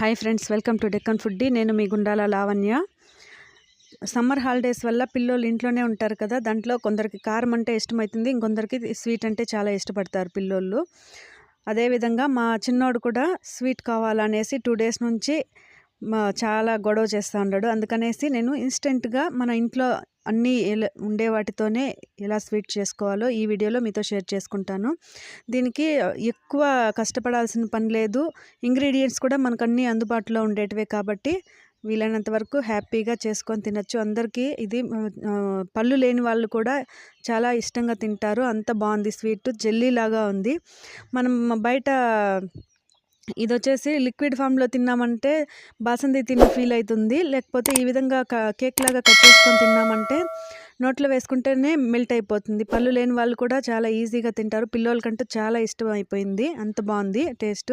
Hi friends welcome to Deccan foodie నేను మీ Gundala Lavanya. Summer holidays వల్ల పిల్లోళ్ళు ఇంట్లోనే ఉంటారు కదా దాంట్లో కొందరికి కారం అంటే ఇష్టమవుతుంది ఇంకొందరికి స్వీట్ అంటే చాలా ఇష్టపడతారు పిల్లోళ్ళు. అదేవిధంగా మా చిన్నోడు కూడా స్వీట్ కావాలనేసి టూ డేస్ నుంచి మా చాలా గొడవ చేస్తూ ఉన్నాడు. అందుకనేసి నేను ఇన్స్టెంట్గా మన ఇంట్లో అన్నీ ఎలా ఉండే వాటితోనే ఎలా స్వీట్ చేసుకోవాలో ఈ వీడియోలో మీతో షేర్ చేసుకుంటాను. దీనికి ఎక్కువ కష్టపడాల్సిన పని లేదు. ఇంగ్రీడియంట్స్ కూడా మనకు అన్నీ అందుబాటులో ఉండేటివే కాబట్టి వీలైనంత వరకు హ్యాపీగా చేసుకొని తినచ్చు. అందరికీ ఇది పళ్ళు లేని వాళ్ళు కూడా చాలా ఇష్టంగా తింటారు. అంత బాగుంది స్వీట్ జెల్లీ లాగా ఉంది. మనం బయట ఇది వచ్చేసి లిక్విడ్ ఫామ్లో తిన్నామంటే బాసంతి తిన్న ఫీల్ అవుతుంది లేకపోతే ఈ విధంగా కేక్ లాగా కట్ చేసుకొని తిన్నామంటే నోట్లో వేసుకుంటేనే మెల్ట్ అయిపోతుంది. పళ్ళు లేని వాళ్ళు కూడా చాలా ఈజీగా తింటారు. పిల్లోళ్ళకంటే చాలా ఇష్టం అయిపోయింది. అంత బాగుంది టేస్ట్.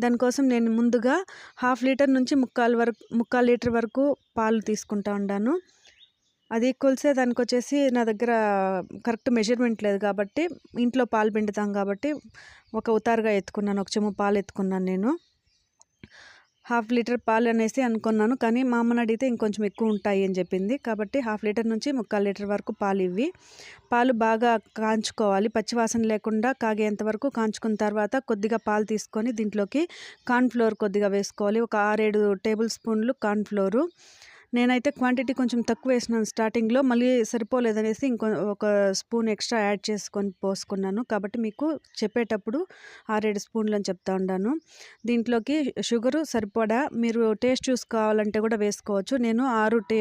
దానికోసం నేను ముందుగా హాఫ్ లీటర్ నుంచి ముక్కాలు వరకు ముక్కాలు లీటర్ వరకు పాలు తీసుకుంటా ఉన్నాను అది కొలిసే దానికి వచ్చేసి నా దగ్గర కరెక్ట్ మెజర్మెంట్ లేదు కాబట్టి ఇంట్లో పాలు పిండుతాం కాబట్టి ఒక ఉతారుగా ఎత్తుకున్నాను ఒక చెమ్ము పాలు ఎత్తుకున్నాను నేను. హాఫ్ లీటర్ పాలు అనేసి అనుకున్నాను కానీ మా అమ్మని అడిగితే ఇంకొంచెం ఎక్కువ ఉంటాయి అని చెప్పింది. కాబట్టి హాఫ్ లీటర్ నుంచి ముక్కాలు లీటర్ వరకు పాలు ఇవి పాలు బాగా కాంచుకోవాలి. పచ్చివాసన లేకుండా కాగేంత వరకు కాంచుకున్న తర్వాత కొద్దిగా పాలు తీసుకొని దీంట్లోకి కార్న్ఫ్లోర్ కొద్దిగా వేసుకోవాలి. ఒక ఆరేడు టేబుల్ స్పూన్లు కార్న్ఫ్లోరు నేనైతే క్వాంటిటీ కొంచెం తక్కువ వేసినాను స్టార్టింగ్లో మళ్ళీ సరిపోలేదనేసి ఇంకో ఒక స్పూన్ ఎక్స్ట్రా యాడ్ చేసుకొని పోసుకున్నాను. కాబట్టి మీకు చెప్పేటప్పుడు ఆరేడు స్పూన్లు అని చెప్తా ఉన్నాను దీంట్లోకి షుగరు సరిపడా మీరు టేస్ట్ చూసుకోవాలంటే కూడా వేసుకోవచ్చు. నేను ఆరు టే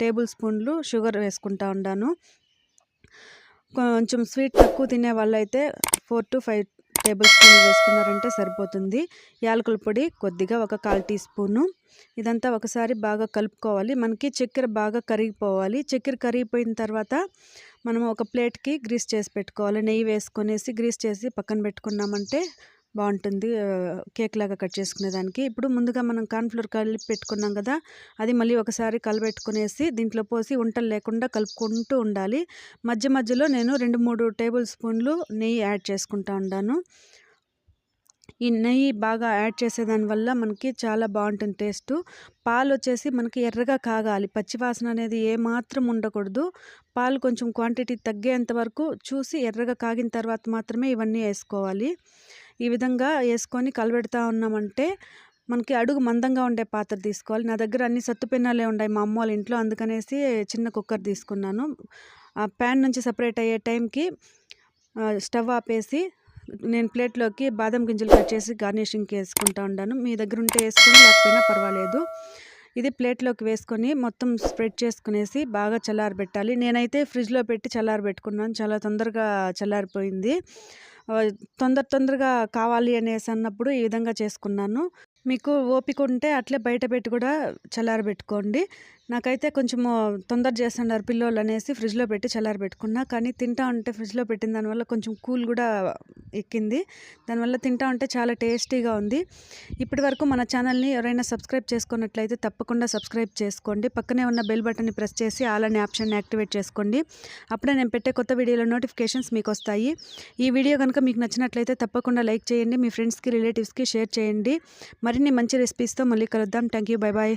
టేబుల్ స్పూన్లు షుగర్ వేసుకుంటా ఉన్నాను కొంచెం స్వీట్ తక్కువ తినే వాళ్ళైతే four to five tablespoon వేసుకున్నారంటే సరిపోతుంది. యాలకుల పొడి కొద్దిగా ఒక కాల్ టీ స్పూను. ఇదంతా ఒకసారి బాగా కలుపుకోవాలి. మనకి చక్కెర బాగా కరిగిపోవాలి. చక్కెర కరిగిపోయిన తర్వాత మనం ఒక ప్లేట్కి గ్రీస్ చేసి పెట్టుకోవాలి. నెయ్యి వేసుకొనేసి గ్రీస్ చేసి పక్కన పెట్టుకున్నామంటే బాగుంటుంది. కేక్ లాగా కట్ చేసుకునేదానికి ఇప్పుడు ముందుగా మనం కార్న్ఫ్లోర్ కలిపి పెట్టుకున్నాం కదా అది మళ్ళీ ఒకసారి కలబెట్టుకునేసి దీంట్లో పోసి ఉంటలు లేకుండా కలుపుకుంటూ ఉండాలి. మధ్య మధ్యలో నేను రెండు మూడు టేబుల్ స్పూన్లు నెయ్యి యాడ్ చేసుకుంటా ఉన్నాను ఈ నెయ్యి బాగా యాడ్ చేసేదాని వల్ల మనకి చాలా బాగుంటుంది టేస్ట్. పాలు వచ్చేసి మనకి ఎర్రగా కాగాలి. పచ్చివాసన అనేది ఏమాత్రం ఉండకూడదు. పాలు కొంచెం క్వాంటిటీ తగ్గేంత వరకు చూసి ఎర్రగా కాగిన తర్వాత మాత్రమే ఇవన్నీ వేసుకోవాలి. ఈ విధంగా వేసుకొని కలబెడతా ఉన్నామంటే మనకి అడుగు మందంగా ఉండే పాత్ర తీసుకోవాలి. నా దగ్గర అన్ని సత్తు పెన్నాలే ఉన్నాయి మా అమ్మ వాళ్ళ ఇంట్లో అందుకనేసి చిన్న కుక్కర్ తీసుకున్నాను. ఆ ప్యాన్ నుంచి సపరేట్ అయ్యే టైంకి స్టవ్ ఆపేసి నేను ప్లేట్లోకి బాదం గింజలు కట్ చేసి గార్నిషింగ్కి వేసుకుంటా ఉన్నాను మీ దగ్గర ఉంటే వేసుకొని లేకపోయినా పర్వాలేదు. ఇది ప్లేట్లోకి వేసుకొని మొత్తం స్ప్రెడ్ చేసుకునేసి బాగా చల్లారబెట్టాలి. నేనైతే ఫ్రిడ్జ్లో పెట్టి చల్లారబెట్టుకున్నాను. చాలా తొందరగా చల్లారిపోయింది. తొందర తొందరగా కావాలి అనేసి అన్నప్పుడు ఈ విధంగా చేసుకున్నాను. మీకు ఓపిక ఉంటే అట్లే బయట పెట్టి కూడా చల్లారబెట్టుకోండి. నాకైతే కొంచెము తొందర చేస్తున్నారు పిల్లోళ్ళు అనేసి ఫ్రిడ్జ్లో పెట్టి చల్లారబెట్టుకున్నా కానీ తింటా ఉంటే ఫ్రిడ్జ్లో పెట్టిన దానివల్ల కొంచెం కూల్ కూడా ఎక్కింది. దానివల్ల తింటా ఉంటే చాలా టేస్టీగా ఉంది. ఇప్పటి వరకు మన ఛానల్ని ఎవరైనా సబ్స్క్రైబ్ చేసుకున్నట్లయితే తప్పకుండా సబ్స్క్రైబ్ చేసుకోండి. పక్కనే ఉన్న బెల్ బటన్ని ప్రెస్ చేసి ఆల్ అనే ఆప్షన్ని యాక్టివేట్ చేసుకోండి. అప్పుడే నేను పెట్టే కొత్త వీడియోలో నోటిఫికేషన్స్ మీకు వస్తాయి. ఈ వీడియో కనుక మీకు నచ్చినట్లయితే తప్పకుండా లైక్ చేయండి మీ ఫ్రెండ్స్కి రిలేటివ్స్కి షేర్ చేయండి. మరిన్ని మంచి రెసిపీస్తో మళ్ళీ కలుద్దాం. Thank you bye bye.